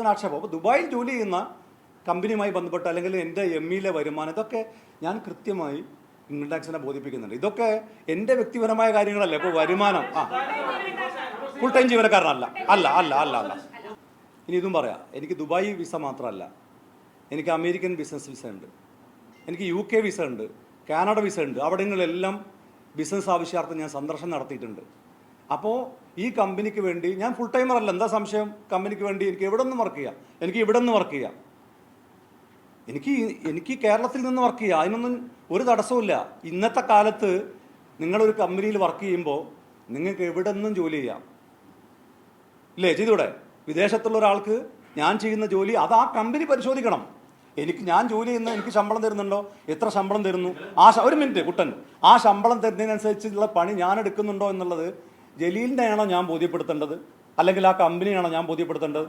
ആക്ഷേപം. അപ്പോൾ ദുബായിൽ ജോലി ചെയ്യുന്ന കമ്പനിയുമായി ബന്ധപ്പെട്ട് അല്ലെങ്കിൽ എന്റെ എം ഇയിലെ വരുമാനം ഇതൊക്കെ ഞാൻ കൃത്യമായി ഇൻകം ടാക്സിനെ ബോധിപ്പിക്കുന്നുണ്ട്. ഇതൊക്കെ എന്റെ വ്യക്തിപരമായ കാര്യങ്ങളല്ലേ? ഇപ്പോൾ വരുമാനം. ആ. ഫുൾ ടൈം ജീവനക്കാരനല്ല. അല്ല അല്ല അല്ല അല്ല. ഇനി ഇതും പറയാം. എനിക്ക് ദുബായ് വിസ മാത്രമല്ല. എനിക്ക് അമേരിക്കൻ ബിസിനസ് വിസ ഉണ്ട്. എനിക്ക് യു കെ വിസ ഉണ്ട്. കാനഡ വിസ ഉണ്ട്. അവിടങ്ങളിലെല്ലാം ബിസിനസ് ആവശ്യാർത്ഥം ഞാൻ സന്ദർശനം നടത്തിയിട്ടുണ്ട്. അപ്പോൾ ഈ കമ്പനിക്ക് വേണ്ടി ഞാൻ ഫുൾ ടൈമർ അല്ല എന്താ സംശയം? കമ്പനിക്ക് വേണ്ടി എനിക്ക് എവിടെ നിന്ന് വർക്ക് ചെയ്യാം. എനിക്ക് ഇവിടെ നിന്ന് വർക്ക് ചെയ്യാം. എനിക്ക് എനിക്ക് കേരളത്തിൽ നിന്ന് വർക്ക് ചെയ്യാം. അതിനൊന്നും ഒരു തടസ്സമില്ല ഇന്നത്തെ കാലത്ത് നിങ്ങളൊരു കമ്പനിയിൽ വർക്ക് ചെയ്യുമ്പോൾ നിങ്ങൾക്ക് എവിടെ നിന്നും ജോലി ചെയ്യാം. ഇല്ലേ? ചെയ്തൂടെ? വിദേശത്തുള്ള ഒരാൾക്ക് ഞാൻ ചെയ്യുന്ന ജോലി അത് ആ കമ്പനി പരിശോധിക്കണം. എനിക്ക് ഞാൻ ജോലി ചെയ്യുന്ന എനിക്ക് ശമ്പളം തരുന്നുണ്ടോ? എത്ര ശമ്പളം തരുന്നു? ആ ഒരു മിനിറ്റ് കുട്ടൻ. ആ ശമ്പളം തരുന്നതിനനുസരിച്ചുള്ള പണി ഞാൻ എടുക്കുന്നുണ്ടോ എന്നുള്ളത് ജലീലിനെയാണോ ഞാൻ ബോധ്യപ്പെടുത്തേണ്ടത്? അല്ലെങ്കിൽ ആ കമ്പനിയാണോ ഞാൻ ബോധ്യപ്പെടുത്തേണ്ടത്?